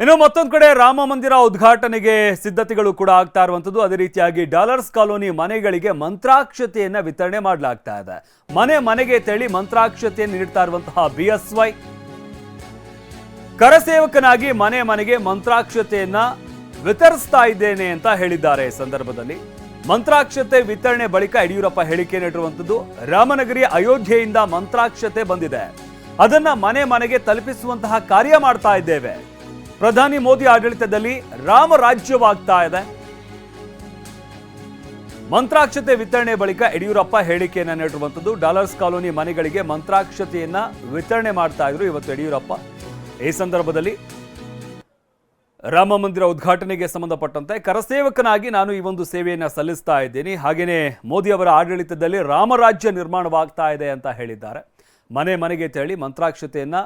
ಇನ್ನು ಮತ್ತೊಂದು ಕಡೆ ರಾಮ ಮಂದಿರ ಉದ್ಘಾಟನೆಗೆ ಸಿದ್ಧತೆಗಳು ಕೂಡ ಆಗ್ತಾ ಇರುವಂಥದ್ದು. ಅದೇ ರೀತಿಯಾಗಿ ಡಾಲರ್ಸ್ ಕಾಲೋನಿ ಮನೆಗಳಿಗೆ ಮಂತ್ರಾಕ್ಷತೆಯನ್ನ ವಿತರಣೆ ಮಾಡಲಾಗ್ತಾ ಇದೆ. ಮನೆ ಮನೆಗೆ ತೆಳಿ ಮಂತ್ರಾಕ್ಷತೆಯನ್ನು ನೀಡ್ತಾ ಇರುವಂತಹ ಬಿ ವೈ. ಕರಸೇವಕನಾಗಿ ಮನೆ ಮನೆಗೆ ಮಂತ್ರಾಕ್ಷತೆಯನ್ನ ವಿತರಿಸ್ತಾ ಇದ್ದೇನೆ ಅಂತ ಹೇಳಿದ್ದಾರೆ ಸಂದರ್ಭದಲ್ಲಿ. ಮಂತ್ರಾಕ್ಷತೆ ವಿತರಣೆ ಬಳಿಕ ಯಡಿಯೂರಪ್ಪ ಹೇಳಿಕೆ ನೀಡಿರುವಂತದ್ದು ರಾಮನಗರಿ ಅಯೋಧ್ಯೆಯಿಂದ ಮಂತ್ರಾಕ್ಷತೆ ಬಂದಿದೆ. ಅದನ್ನ ಮನೆ ಮನೆಗೆ ತಲುಪಿಸುವಂತಹ ಕಾರ್ಯ ಮಾಡ್ತಾ ಇದ್ದೇವೆ. ಪ್ರಧಾನಿ ಮೋದಿ ಆಡಳಿತದಲ್ಲಿ ರಾಮ ರಾಜ್ಯವಾಗ್ತಾ ಇದೆ. ಮಂತ್ರಾಕ್ಷತೆ ವಿತರಣೆ ಬಳಿಕ ಯಡಿಯೂರಪ್ಪ ಹೇಳಿಕೆಯನ್ನು ನೀಡಿರುವಂಥದ್ದು, ಡಾಲರ್ಸ್ ಕಾಲೋನಿ ಮನೆಗಳಿಗೆ ಮಂತ್ರಾಕ್ಷತೆಯನ್ನ ವಿತರಣೆ ಮಾಡ್ತಾ ಇದ್ರು ಇವತ್ತು ಯಡಿಯೂರಪ್ಪ. ಈ ಸಂದರ್ಭದಲ್ಲಿ ರಾಮ ಮಂದಿರ ಉದ್ಘಾಟನೆಗೆ ಸಂಬಂಧಪಟ್ಟಂತೆ ಕರಸೇವಕನಾಗಿ ನಾನು ಈ ಒಂದು ಸೇವೆಯನ್ನು ಸಲ್ಲಿಸ್ತಾ ಇದ್ದೀನಿ. ಹಾಗೆಯೇ ಮೋದಿ ಅವರ ಆಡಳಿತದಲ್ಲಿ ರಾಮರಾಜ್ಯ ನಿರ್ಮಾಣವಾಗ್ತಾ ಇದೆ ಅಂತ ಹೇಳಿದ್ದಾರೆ. ಮನೆ ಮನೆಗೆ ತೆರಳಿ ಮಂತ್ರಾಕ್ಷತೆಯನ್ನ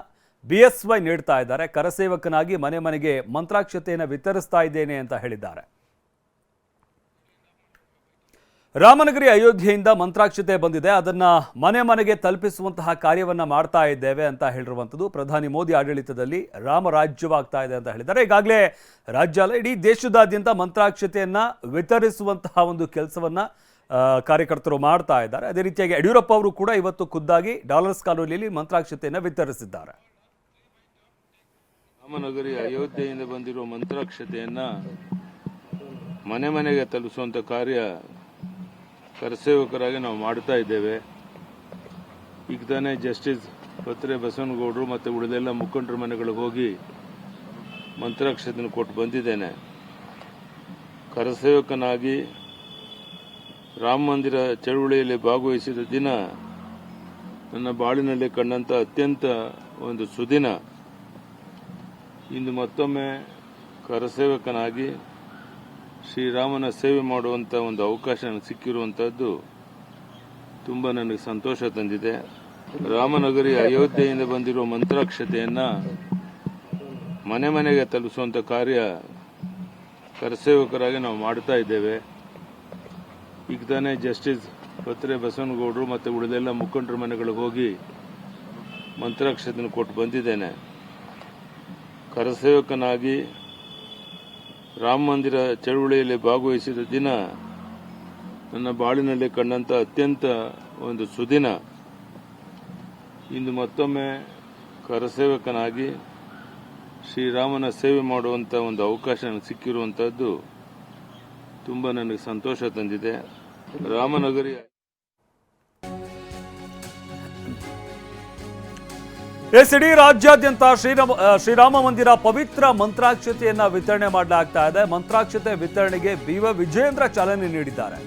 ಬಿ ಎಸ್ ವೈ ನೀಡ್ತಾ ಇದ್ದಾರೆ. ಕರಸೇವಕನಾಗಿ ಮನೆ ಮನೆಗೆ ಮಂತ್ರಾಕ್ಷತೆಯನ್ನು ವಿತರಿಸ್ತಾ ಇದ್ದೇನೆ ಅಂತ ಹೇಳಿದ್ದಾರೆ. ರಾಮನಗರಿ ಅಯೋಧ್ಯೆಯಿಂದ ಮಂತ್ರಾಕ್ಷತೆ ಬಂದಿದೆ. ಅದನ್ನ ಮನೆ ಮನೆಗೆ ತಲುಪಿಸುವಂತಹ ಕಾರ್ಯವನ್ನು ಮಾಡ್ತಾ ಇದ್ದೇವೆ ಅಂತ ಹೇಳಿರುವಂಥದ್ದು ಪ್ರಧಾನಿ ಮೋದಿ ಆಡಳಿತದಲ್ಲಿ ರಾಮರಾಜ್ಯವಾಗ್ತಾ ಇದೆ ಅಂತ ಹೇಳಿದ್ದಾರೆ. ಈಗಾಗಲೇ ರಾಜ್ಯ ಇಡೀ ದೇಶದಾದ್ಯಂತ ಮಂತ್ರಾಕ್ಷತೆಯನ್ನು ವಿತರಿಸುವಂತಹ ಒಂದು ಕೆಲಸವನ್ನು ಕಾರ್ಯಕರ್ತರು ಮಾಡ್ತಾ ಇದ್ದಾರೆ. ಅದೇ ರೀತಿಯಾಗಿ ಯಡಿಯೂರಪ್ಪ ಅವರು ಕೂಡ ಇವತ್ತು ಖುದ್ದಾಗಿ ಡಾಲರ್ಸ್ ಕಾಲೋನಿಯಲ್ಲಿ ಮಂತ್ರಾಕ್ಷತೆಯನ್ನು ವಿತರಿಸಿದ್ದಾರೆ. ರಾಮನಗರಿ ಅಯೋಧ್ಯೆಯಿಂದ ಬಂದಿರುವ ಮಂತ್ರಾಕ್ಷತೆಯನ್ನ ಮನೆ ಮನೆಗೆ ತಲುಪಿಸುವಂತ ಕಾರ್ಯ ಕರಸೇವಕರಾಗಿ ನಾವು ಮಾಡ್ತಾ ಇದ್ದೇವೆ. ಈಗ ತಾನೇ ಜಸ್ಟಿಸ್ ಪತ್ರೆ ಬಸವನಗೌಡರು ಮತ್ತು ಉಳಿದೆಲ್ಲ ಮುಖಂಡರ ಮನೆಗಳಿಗೆ ಹೋಗಿ ಮಂತ್ರಾಕ್ಷತೆಯನ್ನು ಕೊಟ್ಟು ಬಂದಿದ್ದೇನೆ. ಕರಸೇವಕನಾಗಿ ರಾಮ ಮಂದಿರ ಚಳುವಳಿಯಲ್ಲಿ ಭಾಗವಹಿಸಿದ ದಿನ ನನ್ನ ಬಾಳಿನಲ್ಲಿ ಕಂಡಂತ ಅತ್ಯಂತ ಒಂದು ಸುದಿನ ಇಂದು ಮತ್ತೊಮ್ಮೆ ಕರಸೇವಕನಾಗಿ ಶ್ರೀರಾಮನ ಸೇವೆ ಮಾಡುವಂತ ಒಂದು ಅವಕಾಶ ನನಗೆ ಸಿಕ್ಕಿರುವಂತಹದ್ದು ತುಂಬಾ ನನಗೆ ಸಂತೋಷ ತಂದಿದೆ. ರಾಮನಗರಿ ಅಯೋಧ್ಯೆಯಿಂದ ಬಂದಿರುವ ಮಂತ್ರಾಕ್ಷತೆಯನ್ನ ಮನೆ ಮನೆಗೆ ತಲುಪಿಸುವಂತ ಕಾರ್ಯ ಕರಸೇವಕರಾಗಿ ನಾವು ಮಾಡ್ತಾ ಇದ್ದೇವೆ. ಈಗ ತಾನೇ ಜಸ್ಟಿಸ್ ಪತ್ರೆ ಬಸವನಗೌಡರು ಮತ್ತು ಉಳಿದೆಲ್ಲ ಮುಖಂಡರ ಮನೆಗಳಿಗೆ ಹೋಗಿ ಮಂತ್ರಾಕ್ಷತೆಯನ್ನು ಕೊಟ್ಟು ಬಂದಿದ್ದೇನೆ. ಕರಸೇವಕನಾಗಿ ರಾಮ ಮಂದಿರ ಚಳುವಳಿಯಲ್ಲಿ ಭಾಗವಹಿಸಿದ ದಿನ ನನ್ನ ಬಾಳಿನಲ್ಲಿ ಕಂಡಂತ ಅತ್ಯಂತ ಒಂದು ಸುದಿನ. ಇಂದು ಮತ್ತೊಮ್ಮೆ ಕರಸೇವಕನಾಗಿ ಶ್ರೀರಾಮನ ಸೇವೆ ಮಾಡುವಂತ ಒಂದು ಅವಕಾಶ ನನಗೆ ಸಿಕ್ಕಿರುವಂತಹದ್ದು ತುಂಬಾ ನನಗೆ ಸಂತೋಷ ತಂದಿದೆ. ರಾಮನಗರಿ ಎಸ್ ಇಡೀ ರಾಜ್ಯಾದ್ಯಂತ ಶ್ರೀರಾಮ ಶ್ರೀರಾಮ ಮಂದಿರ ಪವಿತ್ರ ಮಂತ್ರಾಕ್ಷತೆಯನ್ನ ವಿತರಣೆ ಮಾಡಲಾಗ್ತಾ ಇದೆ. ಮಂತ್ರಾಕ್ಷತೆ ವಿತರಣೆಗೆ ಬಿವ ವಿಜೇಂದ್ರ ಚಾಲನೆ ನೀಡಿದ್ದಾರೆ.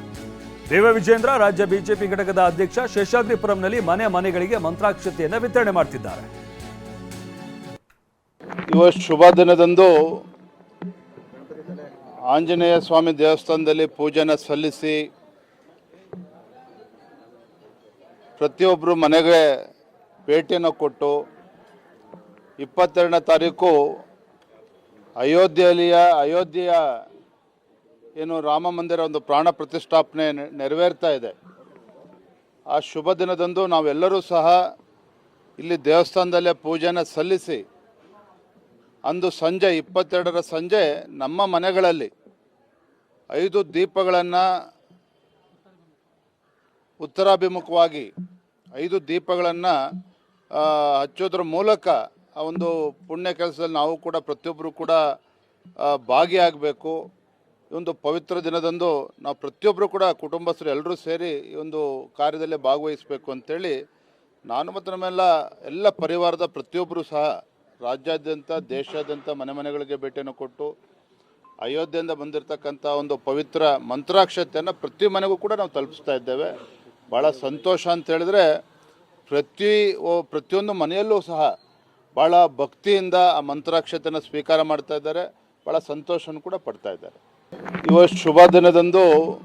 ಬಿ ವ ವಿಜೇಂದ್ರ ರಾಜ್ಯ ಬಿಜೆಪಿ ಘಟಕದ ಅಧ್ಯಕ್ಷ ಶೇಷಾದ್ರಿಪುರಂನಲ್ಲಿ ಮನೆ ಮನೆಗಳಿಗೆ ಮಂತ್ರಾಕ್ಷತೆಯನ್ನ ವಿತರಣೆ ಮಾಡ್ತಿದ್ದಾರೆ. ಇವತ್ತು ಶುಭ ದಿನದಂದು ಆಂಜನೇಯ ಸ್ವಾಮಿ ದೇವಸ್ಥಾನದಲ್ಲಿ ಪೂಜೆನ ಸಲ್ಲಿಸಿ ಪ್ರತಿಯೊಬ್ಬರು ಮನೆಗೆ ಭೇಟಿಯನ್ನು ಕೊಟ್ಟು ಇಪ್ಪತ್ತೆರಡನೇ ತಾರೀಕು ಅಯೋಧ್ಯೆಯಲ್ಲಿಯ, ಅಯೋಧ್ಯೆಯ ಏನು ರಾಮ ಮಂದಿರ ಒಂದು ಪ್ರಾಣ ಪ್ರತಿಷ್ಠಾಪನೆ ನೆರವೇರ್ತಾ ಇದೆ. ಆ ಶುಭ ದಿನದಂದು ನಾವೆಲ್ಲರೂ ಸಹ ಇಲ್ಲಿ ದೇವಸ್ಥಾನದಲ್ಲೇ ಪೂಜೆನ ಸಲ್ಲಿಸಿ, ಅಂದು ಸಂಜೆ ಇಪ್ಪತ್ತೆರಡರ ಸಂಜೆ ನಮ್ಮ ಮನೆಗಳಲ್ಲಿ ಐದು ದೀಪಗಳನ್ನು ಉತ್ತರಾಭಿಮುಖವಾಗಿ ಐದು ದೀಪಗಳನ್ನು ಹಚ್ಚೋದ್ರ ಮೂಲಕ ಆ ಒಂದು ಪುಣ್ಯ ಕೆಲಸದಲ್ಲಿ ನಾವು ಕೂಡ ಪ್ರತಿಯೊಬ್ಬರು ಕೂಡ ಭಾಗಿಯಾಗಬೇಕು. ಈ ಒಂದು ಪವಿತ್ರ ದಿನದಂದು ನಾವು ಪ್ರತಿಯೊಬ್ಬರು ಕೂಡ ಕುಟುಂಬಸ್ಥರು ಎಲ್ಲರೂ ಸೇರಿ ಈ ಒಂದು ಕಾರ್ಯದಲ್ಲಿ ಭಾಗವಹಿಸಬೇಕು ಅಂತೇಳಿ ನಾನು ಮತ್ತು ನಮ್ಮೆಲ್ಲ ಎಲ್ಲ ಪರಿವಾರದ ಪ್ರತಿಯೊಬ್ಬರು ಸಹ ರಾಜ್ಯಾದ್ಯಂತ, ದೇಶಾದ್ಯಂತ ಮನೆ ಮನೆಗಳಿಗೆ ಭೇಟಿಯನ್ನು ಕೊಟ್ಟು ಅಯೋಧ್ಯೆಯಿಂದ ಬಂದಿರತಕ್ಕಂಥ ಒಂದು ಪವಿತ್ರ ಮಂತ್ರಾಕ್ಷತೆಯನ್ನು ಪ್ರತಿ ಮನೆಗೂ ಕೂಡ ನಾವು ತಲುಪಿಸ್ತಾ ಇದ್ದೇವೆ. ಭಾಳ ಸಂತೋಷ ಅಂತ ಹೇಳಿದ್ರೆ ಪ್ರತಿ ಪ್ರತಿಯೊಂದು ಮನೆಯಲ್ಲೂ ಸಹ ಭಾಳ ಭಕ್ತಿಯಿಂದ ಆ ಮಂತ್ರಾಕ್ಷತೆಯನ್ನು ಸ್ವೀಕಾರ ಮಾಡ್ತಾ ಇದ್ದಾರೆ. ಭಾಳ ಸಂತೋಷವನ್ನು ಕೂಡ ಪಡ್ತಾ ಇದ್ದಾರೆ. ಇವತ್ತು ಶುಭ ದಿನದಂದು